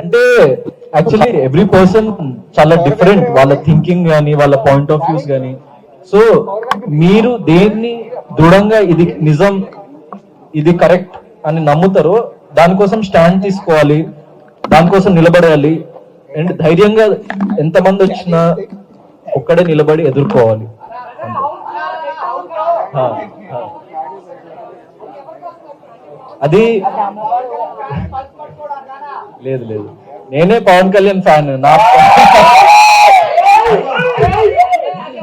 అంటే actually every person చాలా different వాళ్ళ థింకింగ్ కానీ వాళ్ళ పాయింట్ ఆఫ్ వ్యూస్ కానీ సో మీరు దేన్ని దృఢంగా ఇది నిజం ఇది కరెక్ట్ అని నమ్ముతారో దానికోసం స్టాండ్ తీసుకోవాలి దానికోసం నిలబడాలి. అండ్ ధైర్యంగా ఎంతమంది వచ్చినా ఒక్కడే నిలబడి ఎదుర్కోవాలి. అది లేదు లేదు. నేనే పవన్ కళ్యాణ్ ఫ్యాన్ నా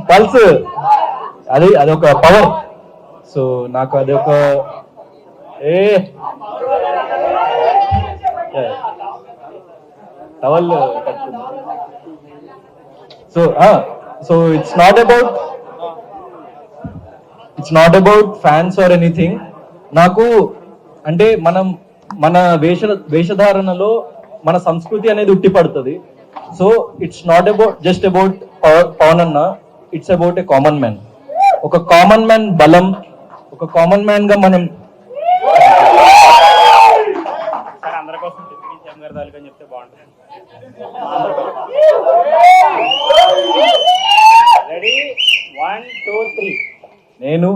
పల్స్. అది అదొక పవర్. సో నాకు అది ఒక a. Towel so so it's not about it's not about fans or anything నాకు అంటే మనం మన వేష వేషధారణలో మన సంస్కృతి అనేది ఉట్టిపడుతుంది so it's not about just about Pawan అన్న. It's about a common man ఒక కామన్ మ్యాన్ బలం ఒక కామన్ మ్యాన్గా మనం చెప్తే బాగుంటుంది. నేను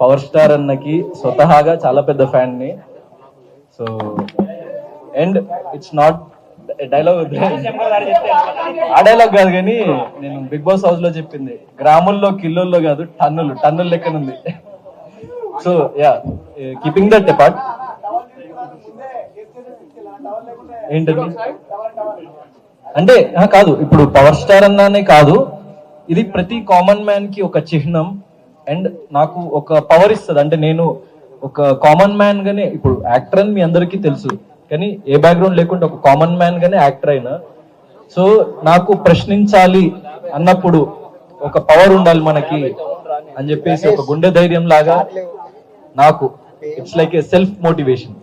పవర్ స్టార్ అన్నకి స్వతహాగా చాలా పెద్ద ఫ్యాన్ని. So and it's not dialogue ఆ డైలాగ్ కాదు కానీ నేను బిగ్ బాస్ హౌస్లో చెప్పింది. గ్రాముల్లో కిలోల్లో కాదు టన్నులు టన్నుల లెక్కనుంది so yeah keeping that apart ఏంటండి అంటే కాదు ఇప్పుడు పవర్ స్టార్ అన్నానే కాదు ఇది ప్రతి కామన్ మ్యాన్కి ఒక చిహ్నం. అండ్ నాకు ఒక పవర్ ఇస్తుంది. అంటే నేను ఒక కామన్ మ్యాన్ గానే ఇప్పుడు యాక్టర్ అని మీ అందరికీ తెలుసు కానీ ఏ బ్యాక్గ్రౌండ్ లేకుండా ఒక కామన్ మ్యాన్ గానే యాక్టర్ అయినా. సో నాకు ప్రశ్నించాలి అన్నప్పుడు ఒక పవర్ ఉండాలి మనకి అని చెప్పేసి ఒక గుండె ధైర్యం లాగా నాకు. It's like a self motivation